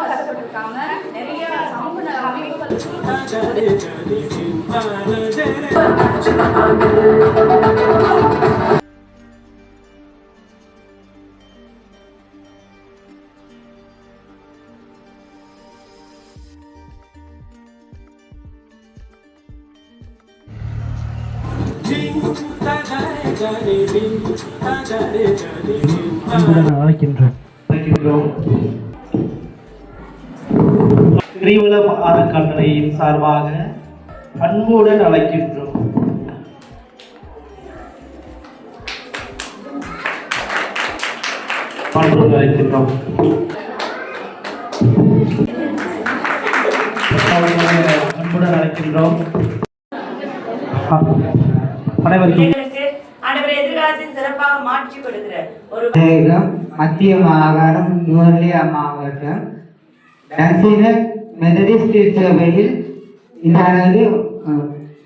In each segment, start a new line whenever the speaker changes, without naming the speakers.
கஷ்டப்பட்டிருக்காங்க
அன்புடன் அழைக்கின்றோம்
அழைக்கின்றோம். கிரிவலம் அறக்கட்டளையின் சார்பாக அன்புடன் அழைக்கின்றோம். அன்புடன் அழைக்கின்றோம். அன்புடன் அழைக்கின்றோம். அனைவருக்கும்
எதிர்காலத்தில் கொடுக்கிற ஒரு
மத்திய மாகாணம் நுவர்லியா மாவட்டம் மெதடிஸ்ட் சபையில் இன்னானது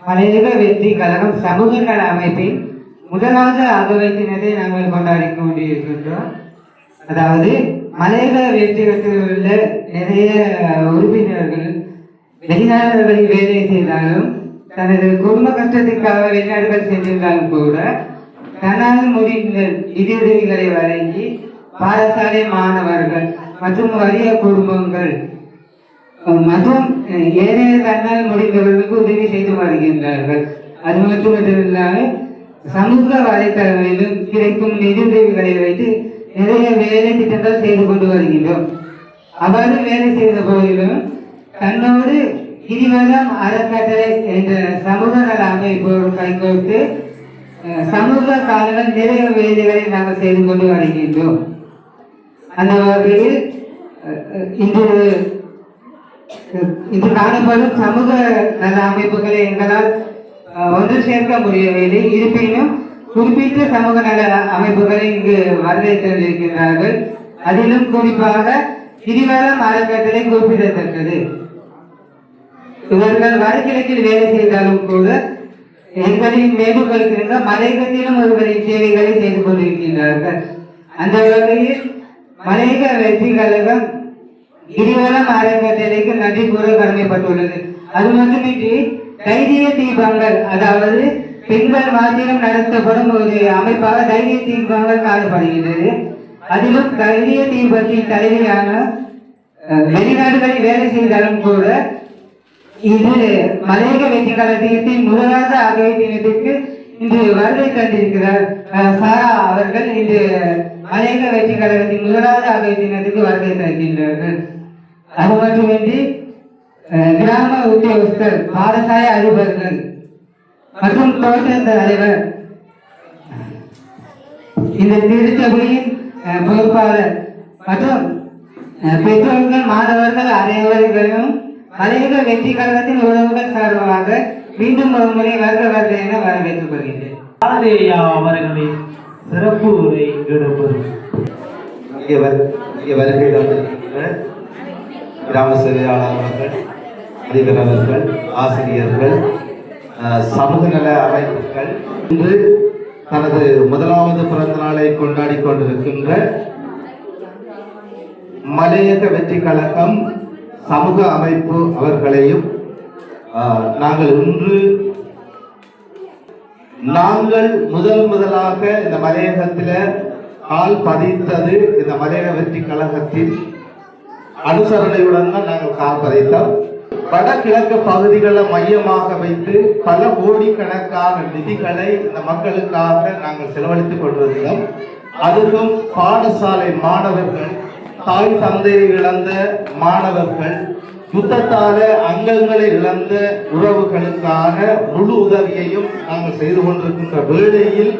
மலையக வெற்றி கழகம் சமூக நல அமைப்பின் முதலாவது அகவைத்தினரை நாங்கள் கொண்டாடி கொண்டிருக்கின்றோம். அதாவது மலையக வெற்றிகத்தில் உள்ள நிறைய உறுப்பினர்கள் வெளிநாடுகளில் வேலை செய்தாலும் தனது குடும்ப கஷ்டத்திற்காக வெளிநாடுகள் சென்றிருந்தாலும் கூட தனது முடிவுகள் நிதியுதவிகளை வழங்கி பாடசாலை மாணவர்கள் மற்றும் வறிய குடும்பங்கள் மற்றும் ஏனைய தன்னால் முடிந்தவர்களுக்கு உதவி செய்து வருகின்றார்கள். அது மட்டுமல்லாமல் சமூக வலைத்தளங்களிலும் கிடைக்கும் நிதியுதவிகளை வைத்து நிறைய வேலை திட்டங்கள் செய்து கொண்டு வருகின்றோம். அவ்வாறு வேலை செய்த போதிலும் தன்னோடு கிரிவலம் அறக்கட்டளை என்ற சமூக நல அமைப்போடு கைகோர்த்து சமூக காலங்கள் நிறைய வேலைகளை நாங்கள் செய்து கொண்டு வருகின்றோம். அந்த வகையில் இன்று இன்று காணப்படும் சமூக நல அமைப்புகளை எங்களால் ஒன்று சேர்க்க முடியவில்லை. இருப்பினும் குறிப்பிட்ட சமூக நல அமைப்புகளை இங்கு வருகை தந்திருக்கிறார்கள் அதிலும் குறிப்பாக கிரிவலம் அறக்கட்டளை குறிப்பிடத்தக்கது இவர்கள் வடகிழக்கில் வேலை செய்தாலும் கூட எங்களின் மேடுகளுக்கு மலையகத்திலும் ஒருவரின் சேவைகளை செய்து கொண்டிருக்கின்றார்கள். அந்த வகையில் மலையக வெற்றி கழகம் கிரிவலம் அறக்கட்டளைக்கு நன்றி கூற கடமைப்பட்டுள்ளது. அது மட்டுமின்றி தைரிய தீபங்கள் அதாவது பெண்கள் மாத்திரம் நடத்தப்படும் ஒரு அமைப்பாக தைரிய தீபங்கள் காணப்படுகின்றது. அதிலும் தைரிய தீபத்தின் தலைவியான வெளிநாடுகளில் வேலை செய்தாலும் கூட இது மலையக வைத்திய கழகத்தின் முதலாவது ஆகவே தினத்திற்கு இன்று வருகை தந்திருக்கிறார். சாரா அவர்கள் இன்று மலையக வைத்திய கழகத்தின் முதலாவது ஆகவே தினத்துக்கு வருகை தருகின்றார்கள். அது மட்டுமின்றி கிராம உத்தியோகஸ்தர் பாடசாலை அதிபர்கள் மற்றும் தோட்ட தலைவர். இந்த திருச்சபையின் பொறுப்பாளர் மற்றும் பெற்றோர்கள் மாணவர்கள் அனைவர்களும் மலையக வெற்றி கழகத்தின் உறவுகள் சார்பாக மீண்டும் ஒரு முறை வருக வருக என வரவேற்றுக் கொள்கின்றேன்
அவர்களின் சிறப்பு உரை
இங்கே வருகை கிராம சேவையாளர் அவர்கள் அதிபர் அவர்கள் ஆசிரியர்கள் சமூக நல அமைப்புகள். இன்று தனது முதலாவது பிறந்த நாளை கொண்டாடி கொண்டிருக்கின்ற மலையக வெற்றி கழகம் சமூக அமைப்பு அவர்களையும் நாங்கள் இன்று நாங்கள் முதல் முதலாக இந்த மலையகத்தில் கால் பதித்தது இந்த மலையக வெற்றி கழகத்தின் அனுசரணையுடன் தான் நாங்கள் கால் பதித்தோம். வடகிழக்கு பகுதிகளை மையமாக வைத்து பல கோடிக்கணக்கான நிதிகளை இந்த மக்களுக்காக நாங்கள் செலவழித்துக் கொண்டிருந்தோம். அதுவும் பாடசாலை மாணவர்கள் தாய் தந்தையை இழந்த மாணவர்கள் யுத்தத்தால அங்கங்களை இழந்த உறவுகளுக்கான முழு உதவியையும் நாங்கள் செய்து கொண்டிருக்கின்ற வேளையில்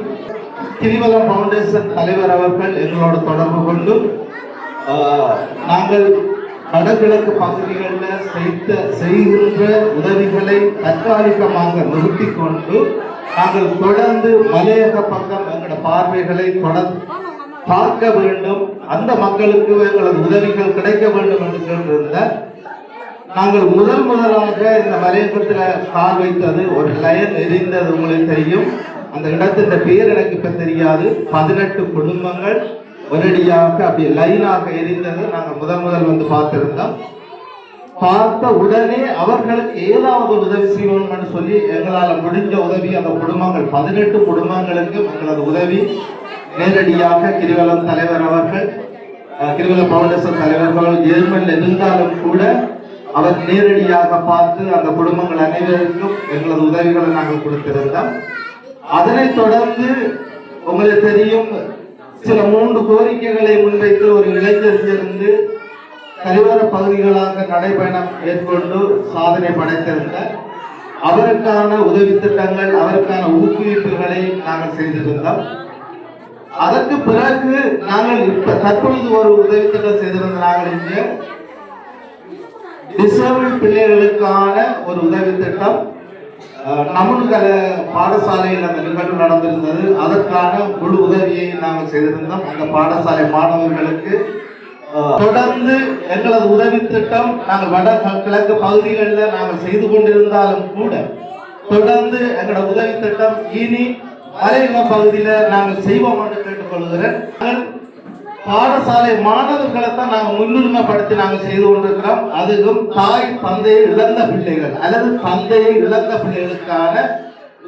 கிரிவலம் ஃபவுண்டேஷன் தலைவர் அவர்கள் எங்களோடு தொடர்பு கொண்டு நாங்கள் வடகிழக்கு பகுதிகளில் செய்த செய்கின்ற உதவிகளை தற்காலிகமாக நிறுத்தி கொண்டு நாங்கள் தொடர்ந்து மலையக பக்கம் எங்களோட பார்வைகளை தொடர்ந்து பார்க்க வேண்டும். அந்த மக்களுக்கு எங்களது உதவிகள் கிடைக்க வேண்டும் என்று சொல்லியிருந்த நாங்கள் முதல் முதலாக இந்த மலையகத்தில் கால் வைத்தது ஒரு லயன் எரிந்தது உங்களுக்கு தெரியும். அந்த இடத்தின் பேர் எனக்கு இப்போ தெரியாது. பதினெட்டு குடும்பங்கள் ஒரடியாக அப்படி லைனாக எரிந்தது. நாங்கள் முதல் முதல் வந்து பார்த்திருந்தோம். பார்த்த உடனே அவர்களுக்கு ஏதாவது உதவி செய்யணும்னு சொல்லி எங்களால் முடிஞ்ச உதவி அந்த குடும்பங்கள் பதினெட்டு குடும்பங்களுக்கு எங்களது உதவி நேரடியாக கிரிவலம் தலைவர் அவர்கள் அஹ், கிரிவல பவுண்டேஷன் தலைவர்கள் ஜெர்மனில் இருந்தாலும் கூட அவர் நேரடியாக பார்த்து அந்த குடும்பங்கள் அனைவருக்கும் எங்களது உதவிகளை நாங்கள் கொடுத்திருந்தோம் அதனைத் தொடர்ந்து உங்களுக்கு தெரியும் சில மூன்று கோரிக்கைகளை முன்வைத்து ஒரு இளைஞர் இருந்து கரிவர பகுதிகளாக நடைபயணம் மேற்கொண்டு சாதனை படைத்திருந்த அவருக்கான உதவி திட்டங்கள் அவருக்கான ஊக்குவிப்புகளை நாங்கள் செய்திருந்தோம். அதற்கு பிறகு நாங்கள் இப்ப தற்பொழுது ஒரு உதவி திட்டம் செய்திருந்த நாங்கள் இங்கே டிசேபிள் பிள்ளைகளுக்கான ஒரு உதவி திட்டம். அஹ், பாடசாலையில் அந்த நிகழ்வு நடந்திருந்தது. அதற்கான முழு உதவியை நாங்கள் செய்திருந்தோம். அந்த பாடசாலை மாணவர்களுக்கு தொடர்ந்து எங்களது உதவி திட்டம் நாங்கள் வட கிழக்கு பகுதிகளில் நாங்கள் செய்து கொண்டிருந்தாலும் கூட தொடர்ந்து எங்களோட உதவி திட்டம் இனி மலையக பகுதியில் நாங்கள் செய்வோம் என்று கேட்டுக்கொள்கிறேன். நாங்கள் பாடசாலை மாணவர்களை தான் நாங்கள் முன்னுரிமைப்படுத்தி நாங்கள் செய்து கொண்டிருக்கிறோம். அதுவும் தாய் தந்தையை இழந்த பிள்ளைகள் அல்லது தந்தையை இழந்த பிள்ளைகளுக்கான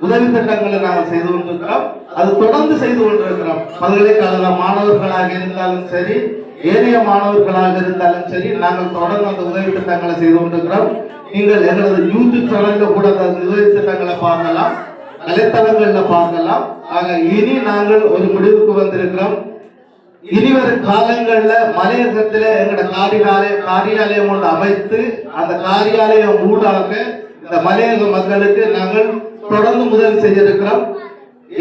உதவி திட்டங்களை நாங்கள் செய்து கொண்டிருக்கிறோம். அது தொடர்ந்து செய்து கொண்டிருக்கிறோம். பல்கலைக்கழக மாணவர்களாக இருந்தாலும் சரி ஏனைய மாணவர்களாக இருந்தாலும் சரி நாங்கள் தொடர்ந்து அந்த உதவி திட்டங்களை செய்து கொண்டிருக்கிறோம். நீங்கள் எங்களது யூடியூப் சேனலில் கூட அந்த உதவி திட்டங்களை பார்க்கலாம். வலைத்தளங்கள்ல பார்க்கலாம் ஆக இனி நாங்கள் ஒரு முடிவுக்கு வந்திருக்கிறோம். இனிவரும் காலங்கள்ல மலையகத்துல எங்களோட காரியாலய காரியாலயம் ஒன்று அமைத்து அந்த காரியாலயம் ஊடாக இந்த மலையக மக்களுக்கு நாங்கள் தொடர்ந்து முதல் செய்திருக்கிறோம்.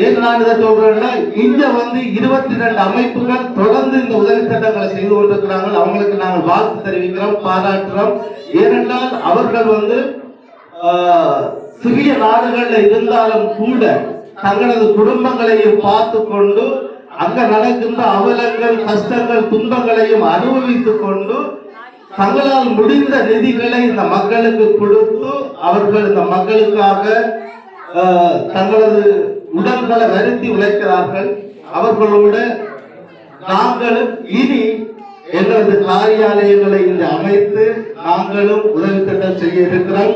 ஏன் நான் இதை சொல்றேன்னா இங்க வந்து இருபத்தி ரெண்டு அமைப்புகள் தொடர்ந்து இந்த உதவி திட்டங்களை செய்து கொண்டிருக்கிறாங்க அவங்களுக்கு நாங்கள் வாழ்த்து தெரிவிக்கிறோம் பாராட்டுறோம். ஏனென்றால் அவர்கள் வந்து சிறிய நாடுகள்ல இருந்தாலும் கூட தங்களது குடும்பங்களையும் பார்த்து கொண்டு அங்க நடக்கின்ற அவலங்கள் கஷ்டங்கள் துன்பங்களையும் அனுபவித்துக் கொண்டு தங்களால் முடிந்த நிதிகளை இந்த மக்களுக்கு கொடுத்து அவர்கள் இந்த மக்களுக்காக தங்களது உடல்களை வருத்தி உழைக்கிறார்கள். அவர்களோட நாங்களும் இனி எங்களது காரியாலயங்களை இங்கு அமைத்து நாங்களும் உதவி திட்டம் செய்ய இருக்கிறோம்.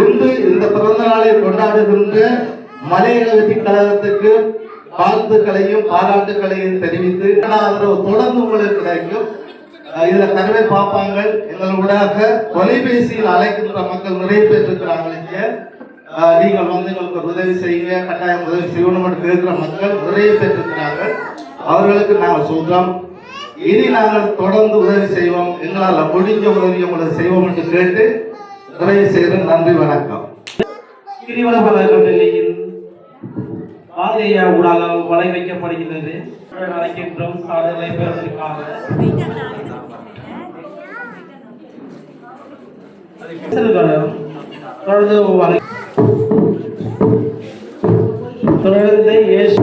இன்று இந்த பிறந்த நாளை கொண்டாடுகின்ற மலையக கழகத்துக்கு வாழ்த்துக்களையும் பாராட்டுகளையும் தெரிவித்து ஆதரவு தொடர்ந்து உங்களுக்கு கிடைக்கும். இதுல கனவே பார்ப்பாங்க எங்களுடைய தொலைபேசியில் அழைக்கின்ற மக்கள் நிறைய பேர் இருக்கிறாங்க நீங்கள் வந்து எங்களுக்கு ஒரு உதவி செய்யுங்க. கட்டாயம் உதவி செய்யணும் என்று இருக்கிற மக்கள் நிறைய பேர் இருக்கிறாங்க அவர்களுக்கு நாங்கள் சொல்றோம். இனி நாங்கள் தொடர்ந்து உதவி செய்வோம். எங்களால் முடிஞ்ச உதவி உங்களுக்கு செய்வோம் என்று கேட்டு நிறைய நன்றி வணக்கம்.
கிரிவல பாதையா ஊடாக வலை வைக்கப்படுகிறது அழைக்கின்றோம் சாதனை பெறுவதற்காக. தொடர்ந்து வலை. தொடர்ந்து இயேசு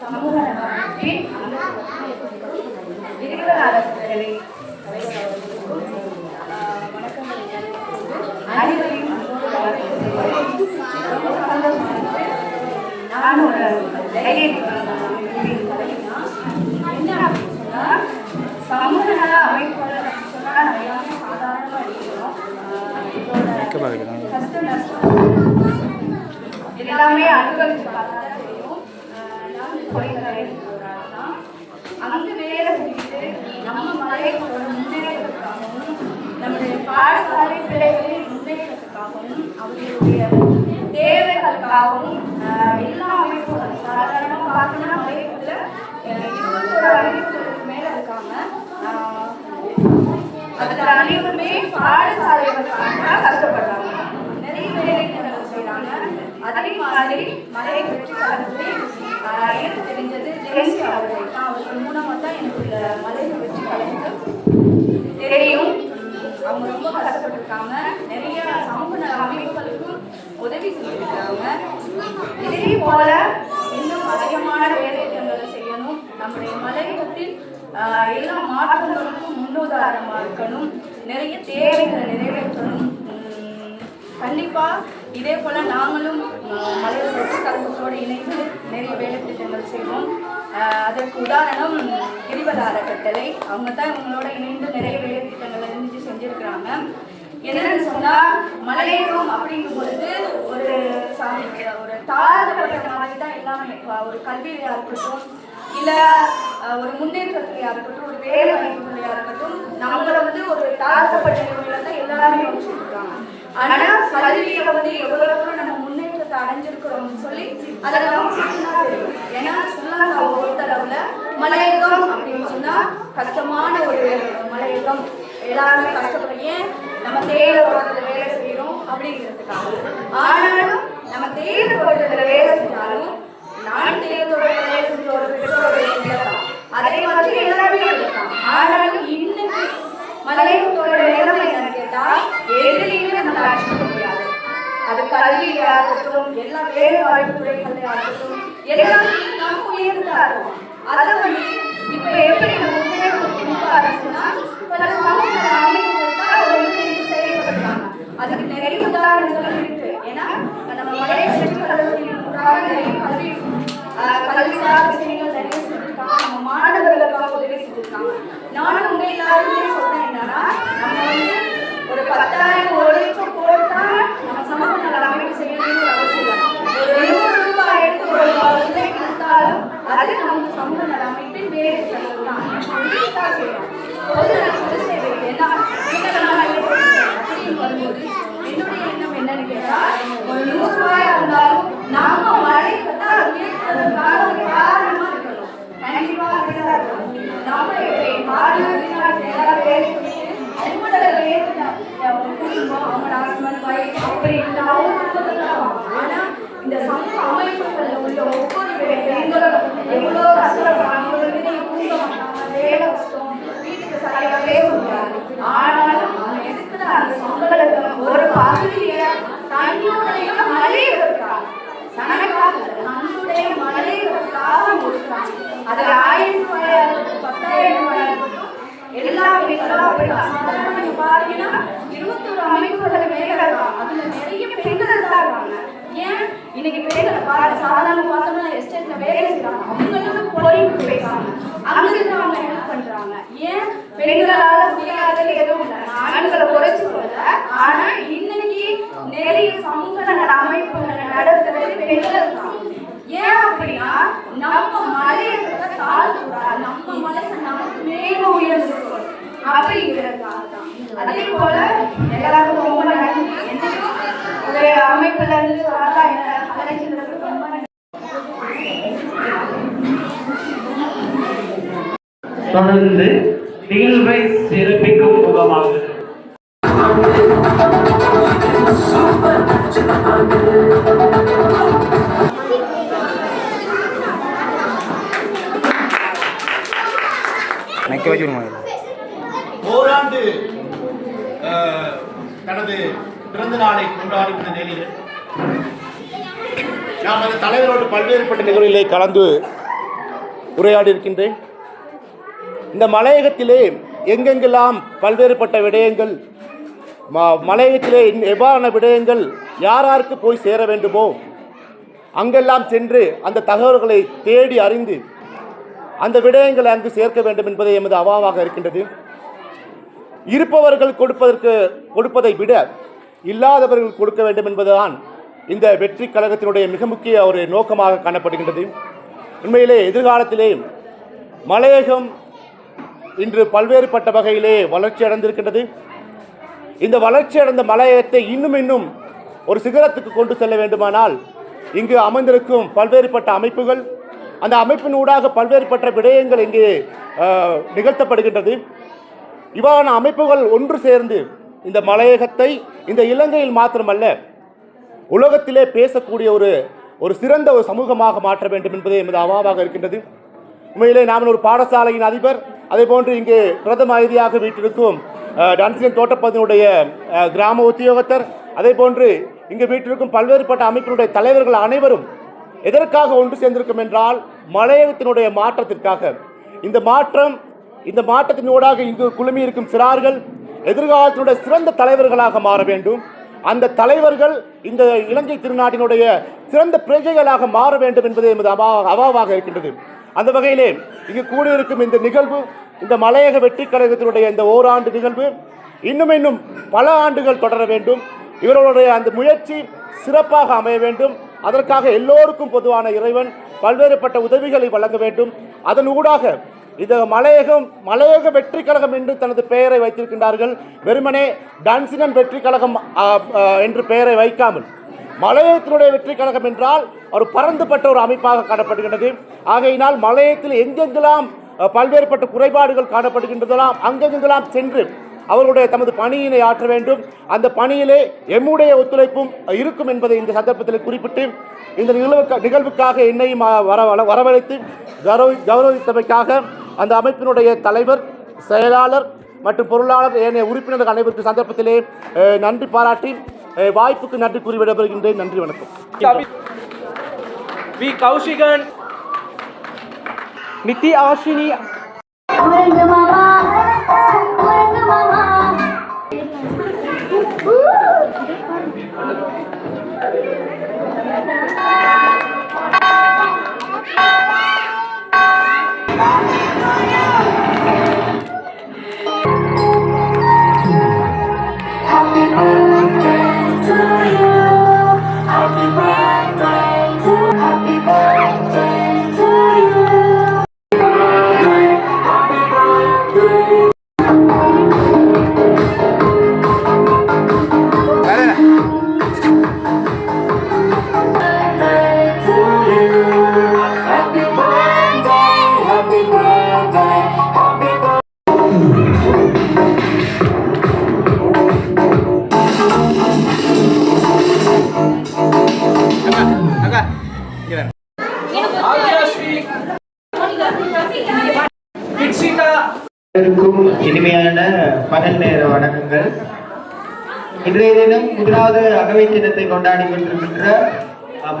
சமூக நலத்தின் விரிவுரை ஆலோசகரை வணக்கங்களை அனைவரையும் அன்போடு வரவேற்கிறேன். ரொம்ப சந்தோஷமானது. நான் ஒரு தைரியம் என்ன அப்படின்னு சொன்னா சமூக நல அமைப்பாளர் அப்படின்னு சொன்னா நம்ம எல்லாமே சாதாரணமா இருக்கிறோம் ஆஹ் இதோட கஷ்ட இது எல்லாமே அனுபவிச்சு பார்த்தா தெரியும் ஆஹ் நான் தொழில்துறையில் ஒரு ஆள் வேலை செஞ்சுட்டு நம்ம மலையோட முன்னேற்றத்துக்காகவும் நம்முடைய பாடசாலை பிள்ளைகளின் முன்னேற்றத்துக்காகவும் அவர்களுடைய தேவைகளுக்காகவும் எல்லா அமைப்புகளும் சாதாரணமாக பார்த்தோம்னா மலையத்துல இருபத்தோரு அமைப்புகளுக்கு மேல இருக்காங்க. அந்த அனைவருமே பாடசாலைகளுக்காக கஷ்டப்படுறாங்க நிறைய வேலைகள் செய்யறாங்க அதே மாதிரி மலை வெற்றி கழகத்தில் எனக்கு தெரிஞ்சது ஜெயந்தி அவர்கள். தான் அவர்கள் மூலமாக தான் எனக்கு இந்த மலை வெற்றி கழகத்தில் தெரியும். அவங்க ரொம்ப கஷ்டப்பட்டிருக்காங்க. நிறைய சமூக நல அமைப்புகளுக்கும் உதவி செஞ்சிருக்காங்க. இதே போல இன்னும் அதிகமான வேலைத்திட்டங்களை செய்யணும். நம்முடைய மலையகத்தில் எல்லா மாற்றங்களுக்கும் முன்னுதாரணமா இருக்கணும். நிறைய தேவைகளை நிறைவேற்றணும். கண்டிப்பாக கண்டிப்பா இதே போல நாங்களும் ஆஹ், மலையக இணைந்து நிறைய வேலை திட்டங்கள் செய்வோம் அதற்கு உதாரணம் கிரிவல கட்டளை அவங்க தான் இவங்களோட இணைந்து நிறைய வேலை திட்டங்களை இணைஞ்சு செஞ்சிருக்கிறாங்க. என்னன்னு சொன்னா மலையகம் அப்படிங்கும் பொழுது ஒரு சாமி ஒரு தாழ்ந்தப்பட்ட மாதிரி தான் எல்லாமே. ஒரு கல்வியாக இருக்கட்டும் இல்ல ஒரு முன்னேற்றத்திலையா இருக்கட்டும் ஒரு வேலை வாய்ப்புகளையா இருக்கட்டும் நம்மள வந்து ஒரு தாழ்த்தப்பட்ட நிலையில தான் எல்லாருமே வச்சுட்டு ஆனால் ஆனா கல்வியில வந்து எவ்வளவு தூரம் நம்ம முன்னேற்றத்தை அடைஞ்சிருக்கிறோம்னு சொல்லி அதை நம்ம தெரியும். ஏன்னா சொல்லாங்க பொறுத்தளவுல மலையகம் அப்படின்னு சொன்னா கஷ்டமான ஒரு மலையகம். எல்லாருமே கஷ்டப்படுறோம் நம்ம தேவை தோட்டத்துல வேலை செய்யறோம் அப்படிங்கிறதுக்காக. ஆனாலும் நம்ம தேவை தோட்டத்துல வேலை செஞ்சாலும் நான் தேயிலை தோட்டத்துல வேலை செஞ்ச அதே மாதிரி எல்லாமே இருக்காங்க ஆனாலும் இன்னைக்கு மலையகத்தோட நிலைமை என்னன்னு கேட்டா எதுலையுமே நம்ம அழைச்சிக்க முடியாது அது கல்வியா இருக்கட்டும் எல்லா வேறு வாய்ப்பு துறைகளையா இருக்கட்டும் எல்லாத்தையும் நம்ம உயர்ந்தா இருக்கும் அதை வந்து இப்ப எப்படி நம்ம முன்னேற்றம் பல சமூக அமைப்புகள் அதை வந்து செயல்படுறாங்க அதுக்கு நிறைய உதாரணங்கள் இருக்கு ஏன்னா நம்ம மலைய சென்று கல்வி கல்வி சார்ந்த விஷயங்கள் நிறைய செஞ்சுருக்காங்க நம்ம மாணவர்களுக்காக உதவி செஞ்சுருக்காங்க நானும் உங்க எல்லாருமே சொல்றேன் என்னன்னா நம்ம வந்து ஒரு பத்தாயிரம் ஒரு லட்சம் போட்டா நம்ம சமூக நல அமைப்பு செய்யணும்னு அவசியம் ஒரு நூறு ரூபாய் எடுத்து ஒரு வருஷம் கொடுத்தாலும் அது நம்ம சமூக நல அமைப்பின் வேறு செலவு தான் இதுதான் செய்யணும் பொது நல பொது சேவை என்ன சுயநலமான பொது சேவை அப்படின்னு வரும்போது என்னுடைய எண்ணம் என்னன்னு கேட்டா ஒரு நூறு ரூபாயா இருந்தாலும் நாம மழை பத்தா உயர்த்துறதுக்காக ஒரு காரணமா இருக்கணும் கண்டிப்பா அப்படிதான் இருக்கணும் நம்ம இப்படி மாடு வெளிநாட்டு எல்லாரும் வேலை செஞ்சு அவங்களோட வேலை அவங்க குடும்பம் அவங்களோட ஹஸ்பண்ட் ஒய்ஃப் அப்படி இல்லை அவங்க குடும்பத்துல இருப்பாங்க. ஆனா இந்த சமூக அமைப்புகள்ல உள்ள ஒவ்வொரு பெண்களும் எவ்வளோ கஷ்டப்படுறாங்க அவங்களுக்கு நீங்க தூங்க மாட்டாங்க வேலை கஷ்டம் வீட்டுக்கு சரியா பேச முடியாது ஆனாலும் அவங்க எடுக்கிற அந்த சம்பளத்தை ஒரு பகுதியில தன்னுடைய மலையிறதுக்காக தனக்காக இல்லை, தன்னுடைய மலையிறதுக்காக கொடுக்குறாங்க அது ஆயிரம் ரூபாயா இருக்கட்டும் பத்தாயிரம் ரூபாயா இருக்கட்டும் எல்லா பெண்களும் அப்படி சாதாரண நீங்க பாத்தீங்கன்னா இருபத்தொரு அமைப்புகள் வேலை இருக்காங்க அதுல நிறைய பெண்கள் தான் இருக்காங்க ஏன் இன்னைக்கு பெண்கள் பாரு சாதாரண பார்த்தோம்னா எஸ்டேட்ல வேலை செய்றாங்க அவங்களும் பொறிப்பு பேசுறாங்க அங்க இருந்து அவங்க ஹெல்ப் பண்றாங்க ஏன் பெண்களால முடியாதது எதுவும் இல்லை ஆண்களை குறைச்சு சொல்ல ஆனா இன்னைக்கு நிறைய சமூக நல அமைப்புகளை நடத்துறது பெண்கள் தான் ஏன் அப்படின்னா நம்ம மலையை தாழ்த்துறாங்க நம்ம மலையை நமக்கு மேல உயர்ந்திருக்கணும் அப்படிங்கிறதுக்காக தான் அதே போல எல்லாருக்கும் ரொம்ப நன்றி. ஒரு அமைப்புல இருந்து என்ன ரொம்ப நன்றி.
தொடர்ந்து நிகழ்வை சிறப்பிக்கும் முகமாக
நான் அந்த தலைவரோடு பல்வேறுபட்ட நிகழ்வுகளை கலந்து உரையாடி இருக்கின்றேன் இந்த மலையகத்திலே எங்கெங்கெல்லாம் பல்வேறுபட்ட விடயங்கள் ம- மலையகத்திலே எவ்வாறான விடயங்கள் யார் யாருக்கு போய் சேர வேண்டுமோ அங்கெல்லாம் சென்று அந்த தகவல்களை தேடி அறிந்து அந்த விடயங்களை அங்கு சேர்க்க வேண்டும் என்பதை எமது அவாவாக இருக்கின்றது. இருப்பவர்கள் கொடுப்பதற்கு கொடுப்பதை விட இல்லாதவர்கள் கொடுக்க வேண்டும் என்பதுதான் இந்த வெற்றி கழகத்தினுடைய மிக முக்கிய ஒரு நோக்கமாக காணப்படுகின்றது. உண்மையிலே எதிர்காலத்திலே மலையகம் இன்று பல்வேறுபட்ட வகையிலே வளர்ச்சி அடைந்திருக்கின்றது. இந்த வளர்ச்சி அடைந்த மலையகத்தை இன்னும் இன்னும் ஒரு சிகரத்துக்கு கொண்டு செல்ல வேண்டுமானால் இங்கு அமைந்திருக்கும் பல்வேறுபட்ட அமைப்புகள் அந்த அமைப்பின் ஊடாக பல்வேறுபட்ட விடயங்கள் இங்கே நிகழ்த்தப்படுகின்றது. இவ்வாறான அமைப்புகள் ஒன்று சேர்ந்து இந்த மலையகத்தை இந்த இலங்கையில் மாத்திரமல்ல உலகத்திலே பேசக்கூடிய ஒரு ஒரு சிறந்த ஒரு சமூகமாக மாற்ற வேண்டும் என்பதே எமது அவாவாக இருக்கின்றது. உண்மையிலே நாம் ஒரு பாடசாலையின் அதிபர் அதே போன்று இங்கே பிரதம அதிதியாக வீட்டிற்கும் டான்சியன் தோட்டப்பதினுடைய கிராம உத்தியோகத்தர் அதே போன்று இங்கு வீட்டிற்கும் பல்வேறுபட்ட அமைப்பினுடைய தலைவர்கள் அனைவரும் எதற்காக ஒன்று சேர்ந்திருக்கும் என்றால் மலையகத்தினுடைய மாற்றத்திற்காக. இந்த மாற்றம் இந்த மாற்றத்தினூடாக இங்கு குழுமி இருக்கும் சிறார்கள் எதிர்காலத்தினுடைய சிறந்த தலைவர்களாக மாற வேண்டும். அந்த தலைவர்கள் இந்த இலங்கை திருநாட்டினுடைய சிறந்த பிரஜைகளாக மாற வேண்டும் என்பது எமது அவா அவாவாக இருக்கின்றது. அந்த வகையிலே இங்கு கூடியிருக்கும் இந்த நிகழ்வு இந்த மலையக வெற்றி கழகத்தினுடைய இந்த ஓராண்டு நிகழ்வு இன்னும் இன்னும் பல ஆண்டுகள் தொடர வேண்டும். இவர்களுடைய அந்த முயற்சி சிறப்பாக அமைய வேண்டும். அதற்காக எல்லோருக்கும் பொதுவான இறைவன் பல்வேறுபட்ட உதவிகளை வழங்க வேண்டும். அதன் ஊடாக இது மலையகம் மலையக வெற்றி கழகம் என்று தனது பெயரை வைத்திருக்கின்றார்கள். வெறுமனே டான்சினம் வெற்றி கழகம் என்று பெயரை வைக்காமல். மலையத்தினுடைய வெற்றி கழகம் என்றால் ஒரு பறந்துபட்ட ஒரு அமைப்பாக காணப்படுகின்றது. ஆகையினால் மலையத்தில் எங்கெங்கெல்லாம் பல்வேறுபட்ட குறைபாடுகள் காணப்படுகின்றதெல்லாம் அங்கெங்கெல்லாம் சென்று அவர்களுடைய தமது பணியினை ஆற்ற வேண்டும். அந்த பணியிலே எம்முடைய ஒத்துழைப்பும் இருக்கும் என்பதை இந்த சந்தர்ப்பத்தில் குறிப்பிட்டு இந்த நிகழ்வுக்கு நிகழ்வுக்காக என்னையும் வர வர- வரவழைத்து கௌரவி கௌரவித்தமைக்காக அந்த அமைப்பினுடைய தலைவர் செயலாளர் மற்றும் பொருளாளர் ஏனைய உறுப்பினர்கள் அனைவருக்கு சந்தர்ப்பத்திலே நன்றி பாராட்டி வாய்ப்புக்கு நன்றி கூறி விடைபெறுகின்றேன். நன்றி வணக்கம்.
வி கௌஷிகன் நித்தி ஆஷினி.
முதலாவது அகவை தினத்தை கொண்டாடி கொண்டிருக்கின்ற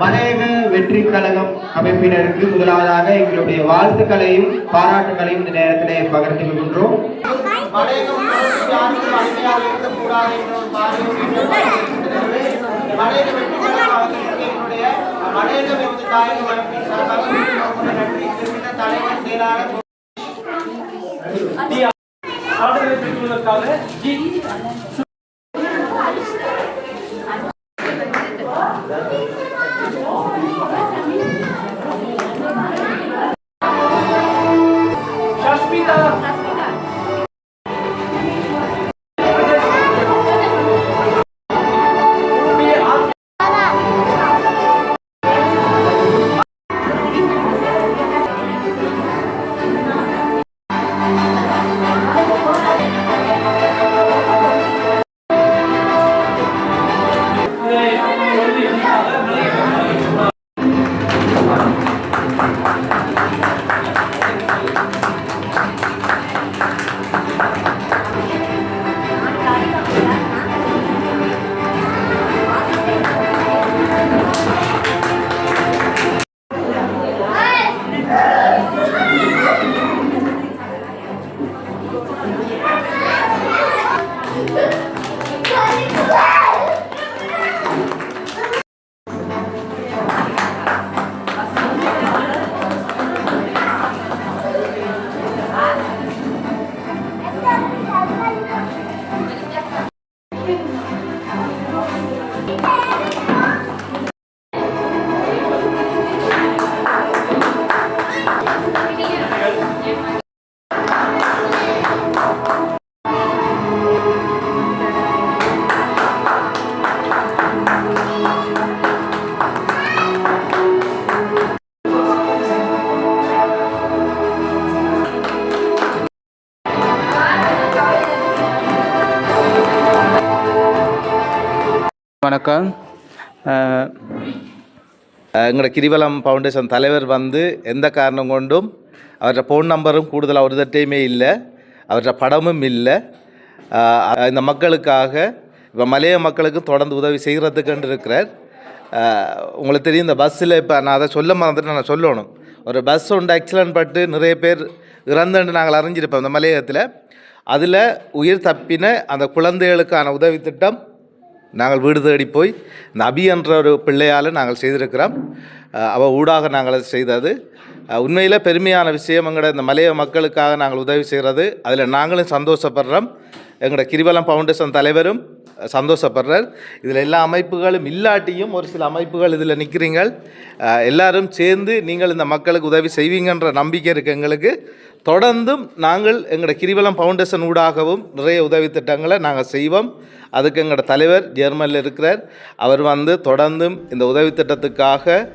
மலையக வெற்றி கழகம் அமைப்பினருக்கு முதலாவதாக எங்களுடைய வாழ்த்துக்களையும் பாராட்டுகளையும் இந்த நேரத்திலே பகிர்ந்து கொள்கின்றோம். யாருக்கும்
சாதனை
வணக்கம். எங்களோட கிரிவலம் ஃபவுண்டேஷன் தலைவர் வந்து எந்த காரணம் கொண்டும் அவர்கிட்ட ஃபோன் நம்பரும் கூடுதலாக ஒரு தட்டையுமே இல்லை. அவர்கிட்ட படமும் இல்லை. இந்த மக்களுக்காக இப்போ மலைய மக்களுக்கு தொடர்ந்து உதவி செய்கிறதுக்குன்னு இருக்கிறார். உங்களுக்கு தெரியும் இந்த பஸ்ஸில் இப்போ நான் அதை சொல்ல மறந்துட்டு நான் சொல்லணும். ஒரு பஸ் ஒன்று ஆக்சிடென்ட் பட்டு நிறைய பேர் இறந்துன்னு நாங்கள் அறிஞ்சிருப்போம் இந்த மலையகத்தில். அதில் உயிர் தப்பின அந்த குழந்தைகளுக்கான உதவி திட்டம் நாங்கள் வீடு தேடி போய் இந்த அபி என்ற ஒரு பிள்ளையால் நாங்கள் செய்திருக்கிறோம். அவள் ஊடாக நாங்கள் அதை செய்தது. உண்மையில் பெருமையான விஷயம் எங்களோட இந்த மலைய மக்களுக்காக நாங்கள் உதவி செய்கிறது. அதில் நாங்களும் சந்தோஷப்படுறோம். எங்களோட கிரிவலம் ஃபவுண்டேஷன் தலைவரும் சந்தோஷப்படுறார். இதில் எல்லா அமைப்புகளும் இல்லாட்டியும் ஒரு சில அமைப்புகள் இதில் நிற்கிறீங்கள் எல்லாரும் சேர்ந்து நீங்கள் இந்த மக்களுக்கு உதவி செய்வீங்கன்ற நம்பிக்கை இருக்குது எங்களுக்கு. தொடர்ந்தும் நாங்கள் எங்களோட கிரிவலம் ஃபவுண்டேஷன் ஊடாகவும் நிறைய உதவி திட்டங்களை நாங்கள் செய்வோம். அதுக்கு எங்களோட தலைவர் ஜெர்மனில் இருக்கிறார். அவர் வந்து தொடர்ந்தும் இந்த உதவி திட்டத்துக்காக